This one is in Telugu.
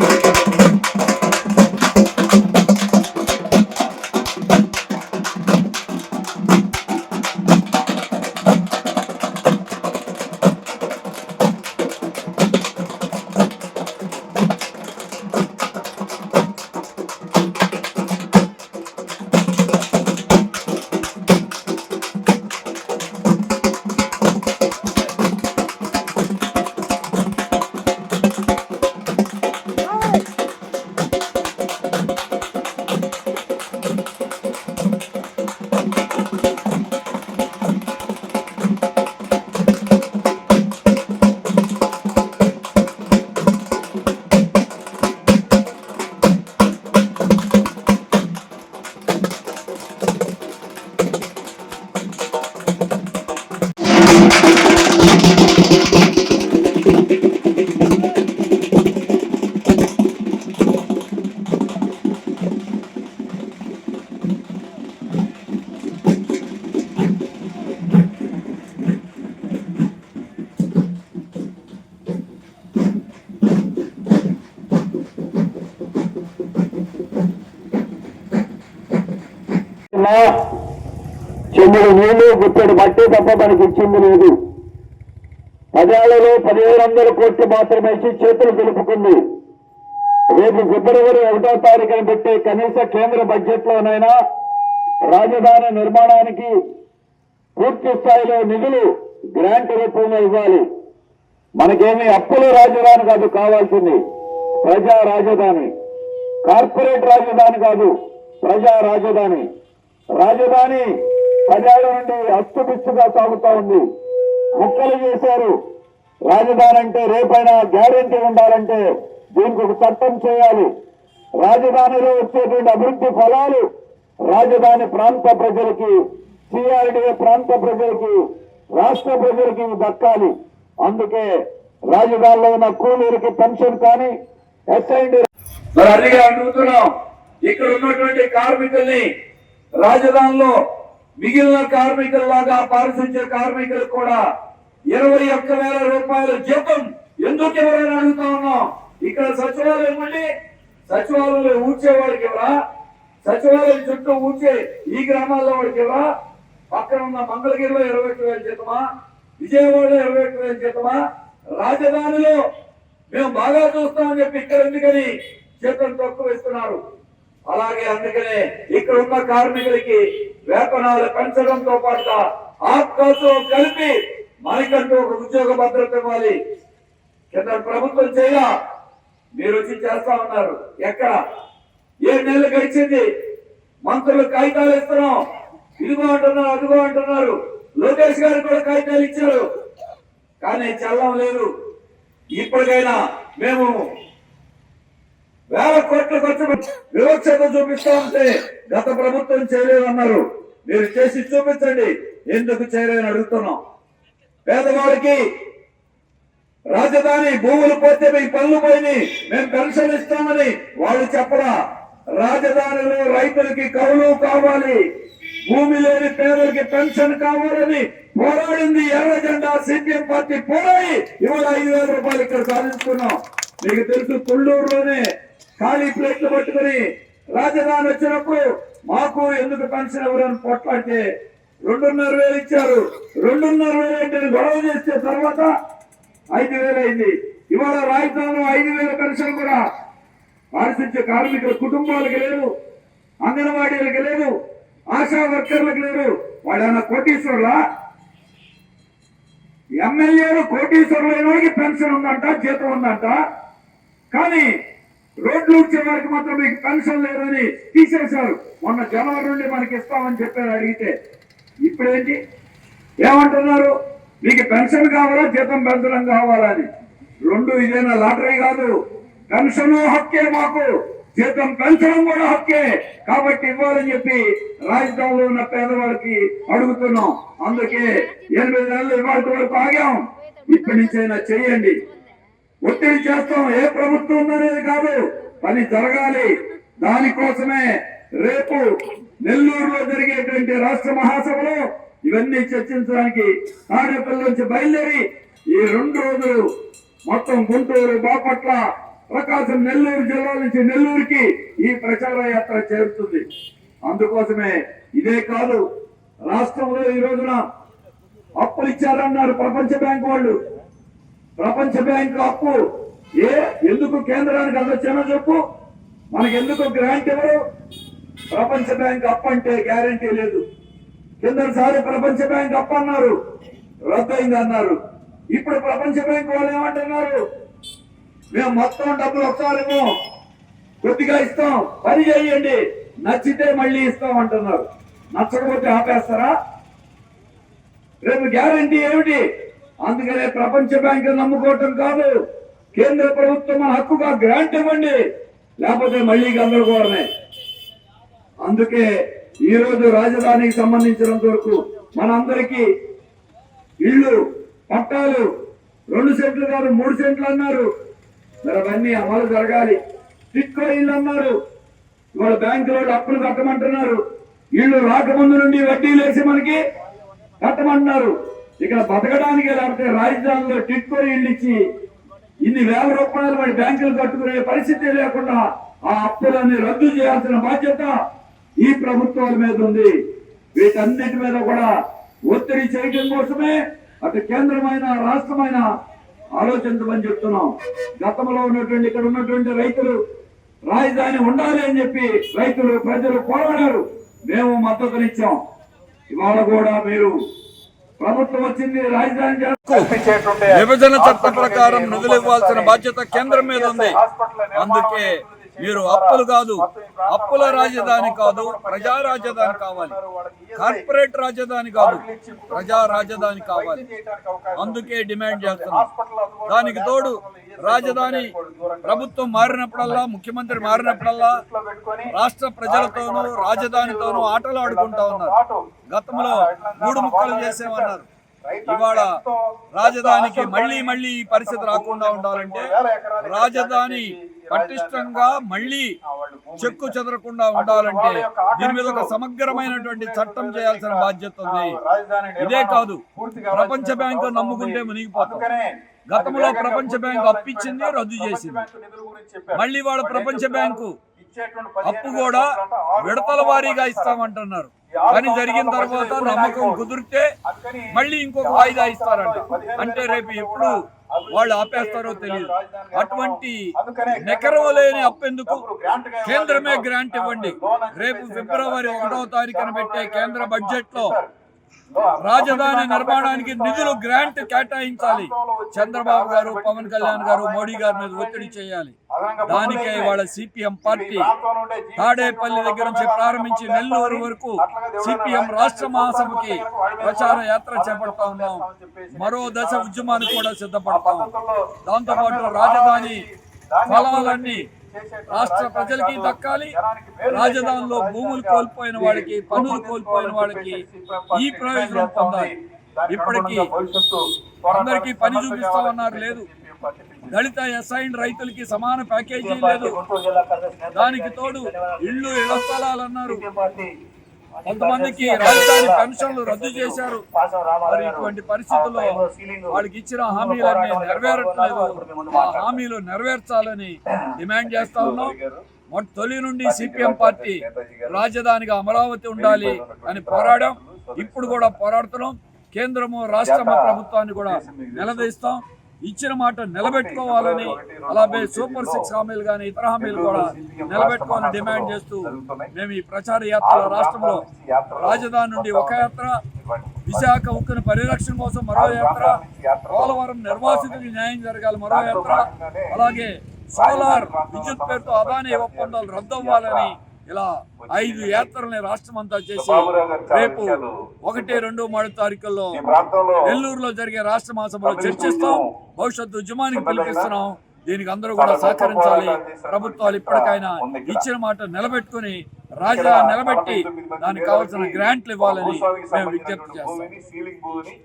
Okay. నీళ్ళు మట్టి తప్ప మనకి ఇచ్చింది లేదు. పదేళ్ళలో పదిహేడు వందల కోట్లు మాత్రమే ఇచ్చి చేతులు తెలుపుకుంది రేపు ఫిబ్రవరి ఒకటో తారీఖున పెట్టే కనీస కేంద్ర బడ్జెట్ లోనైనా రాజధాని నిర్మాణానికి పూర్తి స్థాయిలో నిధులు గ్రాంట్ రూపంలో ఇవ్వాలి. మనకేమి అప్పుల రాజధాని కాదు కావాల్సింది ప్రజా రాజధాని. కార్పొరేట్ రాజధాని కాదు ప్రజా రాజధాని. రాజధాని పదేళ్ళ నుండి అస్తుపిస్తుగా సాగుతా ఉంది. ముక్కలు చేశారు. రాజధాని అంటే రేపైనా గ్యారెంటీ ఉండాలంటే దీనికి ఒక చట్టం చేయాలి. రాజధానిలో వచ్చేటువంటి అభివృద్ధి ఫలాలు రాజధాని ప్రాంత ప్రజలకి సిఆర్డీఏ ప్రాంత ప్రజలకి రాష్ట్ర ప్రజలకి దక్కాలి. అందుకే రాజధానిలో ఉన్న కూలీలకి పెన్షన్ కానీ ఎస్ఐండి మరి అడిగి అడుగుతున్నాం. ఇక్కడ ఉన్నటువంటి కార్మికుల్ని రాజధానిలో మిగిలిన కార్మికుల్లాగా పారిశుద్ధ్య కార్మికులు కూడా ఇరవై ఒక్క వేల రూపాయల జీతం ఎందుకు ఎవరైనా అడుగుతా ఉన్నాం. ఇక్కడ సచివాలయం ఉండి సచివాలయంలో ఊడ్చేవాడికి ఎవరా సచివాలయం చుట్టూ ఊడ్చే ఈ గ్రామాల్లో వాడికి ఎవరా పక్కన ఉన్న మంగళగిరిలో ఇరవై ఒక్క వేల జీతమా? విజయవాడలో ఇరవై ఒక్క వేల జీతమా? రాజధానిలో మేము బాగా చూస్తామని చెప్పి ఇక్కడ ఎందుకని జీతం తక్కువ ఇస్తున్నారు? అలాగే అందుకనే ఇక్కడ ఉన్న కార్మికులకి వేతనాలు పెంచడంతో పాటుగా ఆత్మతో కలిపి మనకంటూ ఒక ఉద్యోగ భద్రత ఇవ్వాలి. కేంద్ర ప్రభుత్వం చేయ మీరు వచ్చి చేస్తా ఉన్నారు. ఎక్కడ? ఏ నెలలు గడిచింది? మంత్రులు కాగితాలు ఇస్తున్నాం. ఇదిగో అంటున్నారు అదిగో అంటున్నారు. లోకేష్ గారు కూడా కాగితాలు ఇచ్చారు. కానీ చల్లం లేదు. ఇప్పటికైనా మేము వేల కోట్ల ఖర్చు వివక్షత చూపిస్తా ఉంటే గత ప్రభుత్వం చేయలేదన్నారు. మీరు చేసి చూపించండి. ఎందుకు చేయలేదని అడుగుతున్నాం. పేదవాడికి రాజధాని భూములు పోతే మీ పనులు పోయి మేము పెన్షన్ ఇస్తామని వాళ్ళు చెప్పరా? రాజధానిలో రైతులకి కవులు కావాలి. భూమి లేని పేదలకి పెన్షన్ కావాలని పోరాడింది ఎర్ర జెండా సిపిఎం పార్టీ పోరాడి ఇవాళ ఐదు వేల రూపాయలు ఇక్కడ సాధించుకున్నాం. మీకు తెలుసు కొల్లూరులోనే ఖాళీ ప్లేట్లు పట్టుకుని రాజధాని వచ్చినప్పుడు మాకు ఎందుకు పెన్షన్ ఎవరని పోట్లాడితే రెండున్నర వేలు ఇచ్చారు. రెండున్నర వేలు అంటే గొడవ చేస్తే తర్వాత ఐదు వేలు అయింది. ఇవాళ రాజధానిలో ఐదు వేల పెన్షన్ కూడా పారిశుద్ధ్య కార్మికుల కుటుంబాలకు లేదు అంగన్వాడీలకు లేదు ఆశా వర్కర్లకు లేరు వాళ్ళన్న కోటీశ్వరులా? ఎమ్మెల్యేలు కోటీశ్వరులైన వాడికి పెన్షన్ ఉందంట జీతం ఉందంట. కానీ రోడ్లు వచ్చే వారికి మాత్రం మీకు పెన్షన్ లేదని తీసేశారు. మొన్న జనవరి నుండి మనకి ఇస్తామని చెప్పారు అడిగితే. ఇప్పుడేంటి? ఏమంటున్నారు? మీకు పెన్షన్ కావాలా? జీతం పెంచడం కావాలా అని. రెండు ఇదేనా లాటరీ కాదు. పెన్షన్ హక్కే మాకు. జీతం పెంచడం కూడా హక్కే. కాబట్టి ఇవ్వాలని చెప్పి రాజధానిలో ఉన్న పేదవారికి అడుగుతున్నాం. అందుకే ఎనిమిది నెలలు ఇవాళ వరకు ఆగాం. ఇప్పటి నుంచైనా చేయండి ఒత్తిడి చేస్తాం ఏ ప్రభుత్వం అనేది కాదు పని జరగాలి. దానికోసమే రేపు నెల్లూరులో జరిగేటువంటి రాష్ట్ర మహాసభలో ఇవన్నీ చర్చించడానికి తాడేపల్లి నుంచి బయలుదేరి ఈ రెండు రోజులు మొత్తం గుంటూరు బాపట్ల ప్రకాశం నెల్లూరు జిల్లా నుంచి నెల్లూరుకి ఈ ప్రచార యాత్ర చేరుతుంది. అందుకోసమే ఇదే కాదు రాష్ట్రంలో ఈ రోజున అప్పులు ఇచ్చారన్నారు ప్రపంచ బ్యాంక్ వాళ్ళు. ప్రపంచ బ్యాంకు అప్పు ఏ ఎందుకు కేంద్రానికి అందొచ్చానో చెప్పు. మనకి ఎందుకు గ్రాంట్ ఇవ్వరు? ప్రపంచ బ్యాంక్ అప్పు అంటే గ్యారంటీ లేదు. కిందసారి ప్రపంచ బ్యాంక్ అప్పు అన్నారు. రద్దయింది అన్నారు. ఇప్పుడు ప్రపంచ బ్యాంక్ వాళ్ళు ఏమంటున్నారు? మేము మొత్తం డబ్బులు ఒకసారి కొద్దిగా ఇస్తాం. పని చేయండి. నచ్చితే మళ్ళీ ఇస్తాం అంటున్నారు. నచ్చకపోతే ఆపేస్తారా? రేపు గ్యారంటీ ఏమిటి? అందుకనే ప్రపంచ బ్యాంకు నమ్ముకోవటం కాదు కేంద్ర ప్రభుత్వం మన హక్కుగా గ్రాంట్ ఇవ్వండి లేకపోతే మళ్ళీ గందరగోళమే అందుకే ఈ రోజు రాజధానికి సంబంధించినంత వరకు మనందరికీ ఇళ్ళు పట్టాలు రెండు సెంట్లు కాదు మూడు సెంట్లు అన్నారు. మరి అవన్నీ అమలు జరగాలి. టిక్కో ఇల్లు అన్నారు. ఇవాళ బ్యాంకులో అప్పులు కట్టమంటున్నారు. ఇళ్ళు రాకముందు నుండి వడ్డీలు వేసి మనకి కట్టమంటున్నారు. ఇక్కడ బతకడానికి లేకపోతే రాజధానిలో టిక్కొని ఇల్లు ఇచ్చి ఇన్ని వేల రూపాయలు వాడి బ్యాంకులు కట్టుకునే పరిస్థితి లేకుండా ఆ అప్పులన్నీ రద్దు చేయాల్సిన బాధ్యత ఈ ప్రభుత్వాల మీద ఉంది. వీటన్నిటి మీద కూడా ఒత్తిడి చేయడం కోసమే అటు కేంద్రమైన రాష్ట్రమైన ఆలోచించమని చెప్తున్నాం. గతంలో ఉన్నటువంటి ఇక్కడ ఉన్నటువంటి రైతులు రాజధాని ఉండాలి అని చెప్పి రైతులు ప్రజలు పోరాడారు. మేము మద్దతునిచ్చాం. ఇవాళ కూడా మీరు విభజన చట్టం ప్రకారం నిధులు ఇవ్వాల్సిన బాధ్యత కేంద్రం మీద ఉంది. అందుకే మీరు అప్పులు కాదు అప్పుల రాజధాని కాదు ప్రజా రాజధాని కావాలి. కార్పొరేట్ రాజధాని కాదు ప్రజా రాజధాని కావాలి. అందుకే డిమాండ్ చేస్తున్నాం. దానికి తోడు రాజధాని ప్రభుత్వం మారినప్పుడల్లా ముఖ్యమంత్రి మారినప్పుడల్లా రాష్ట్ర ప్రజలతోనూ రాజధానితోనూ ఆటలు ఆడుకుంటా ఉన్నారు. గతంలో మూడు ముక్కలు చేసేమన్నారు ఇవాళ రాజధానికి మళ్ళీ మళ్ళీ ఈ పరిస్థితి రాకుండా ఉండాలంటే రాజధాని పటిష్టంగా మళ్ళీ చెక్కు చెదరకుండా ఉండాలంటే దీని మీద ఒక సమగ్రమైనటువంటి చట్టం చేయాల్సిన బాధ్యత ఉంది ఇదే కాదు ప్రపంచ బ్యాంకు నమ్ముకుంటే మునిగిపోతాం. గతంలో ప్రపంచ బ్యాంకు అప్పిచ్చింది రద్దు చేసింది. మళ్ళీ వాళ్ళ ప్రపంచ బ్యాంకు అప్పు కూడా విడతల వారీగా ఇస్తామంటున్నారు. కానీ జరిగిన తర్వాత నమ్మకం కుదిరితే మళ్ళీ ఇంకొక వాయిదా ఇస్తారంట. అంటే రేపు ఎప్పుడు వాళ్ళు ఆపేస్తారో తెలియదు అటువంటి నెకరవ లేని అప్పు ఎందుకు? కేంద్రమే గ్రాంట్ ఇవ్వండి. రేపు ఫిబ్రవరి ఒకటో తారీఖున పెట్టే కేంద్ర బడ్జెట్లో రాజధాని నిర్మాణానికి నిధులు గ్రాంట్ కేటాయించాలి. చంద్రబాబు గారు పవన్ కళ్యాణ్ గారు మోడీ గారి మీద ఒత్తిడి చేయాలి. దానికే వాళ్ళ సిపిఎం పార్టీ తాడేపల్లి దగ్గర నుంచి ప్రారంభించి నెల్లూరు వరకు సిపిఎం రాష్ట్ర మహాసభకి ప్రచార యాత్ర చేపడతా ఉన్నాం. మరో దశ ఉద్యమానికి కూడా సిద్ధపడతాం. దాంతో పాటు రాజధాని ఫలాలన్నీ రాష్ట్ర ప్రజలకి దక్కాలి. రాజధానిలో భూములు కోల్పోయిన వాడికి పనులు కోల్పోయిన వాడికి ఈ ప్రయోజనం పొందాలి. ఇప్పటికీ అందరికీ పని చూపిస్తామన్నారు లేదు. దళిత ఎస్ఐన్ రైతులకి సమాన ప్యాకేజీ లేదు. దానికి తోడు ఇళ్ళు ఇళ్ళ స్థలాలు అన్నారు. కొంతమందికి రాజధాని పెన్షన్లు రద్దు చేశారు. మరి ఇటువంటి పరిస్థితుల్లో వాళ్ళకి ఇచ్చిన హామీలన్నీ నెరవేరట్లేదు. ఆ హామీలు నెరవేర్చాలని డిమాండ్ చేస్తా ఉన్నాం. మొట్ట తొలి నుండి సిపిఎం పార్టీ రాజధానిగా అమరావతి ఉండాలి అని పోరాడాం. ఇప్పుడు కూడా పోరాడుతున్నాం. కేంద్రము రాష్ట్రము ప్రభుత్వాన్ని కూడా నిలదీస్తాం. ఇచ్చిన మాట నిలబెట్టుకోవాలని అలాగే సూపర్ సిక్స్ హామీలు కానీ ఇతర హామీలు కూడా నిలబెట్టుకోవాలని డిమాండ్ చేస్తూ మేము ఈ ప్రచార యాత్ర రాష్ట్రంలో రాజధాని నుండి ఒక యాత్ర విశాఖ ఉక్కుని పరిరక్షణ కోసం మరో యాత్ర పోలవరం నిర్వాసితులకు న్యాయం జరగాలి మరో యాత్ర అలాగే సోలార్ విద్యుత్ పేరుతో అదానీ ఒప్పందాలు రద్దు అవ్వాలని ఇలా ఐదు యాత్రల్ని రాష్ట్రం అంతా చేసి రేపు ఒకటి రెండు మూడు తారీఖుల్లో నెల్లూరులో జరిగే రాష్ట్ర మహాసభలో చర్చిస్తాం. భవిష్యత్తు ఉద్యమానికి పిలిపిస్తున్నాం. దీనికి అందరూ కూడా సహకరించాలి. ప్రభుత్వాలు ఇప్పటికైనా ఇచ్చిన మాట నిలబెట్టుకుని రాజధాని నిలబెట్టి దానికి కావాల్సిన గ్రాంట్లు ఇవ్వాలని మేము విజ్ఞప్తి చేస్తాం.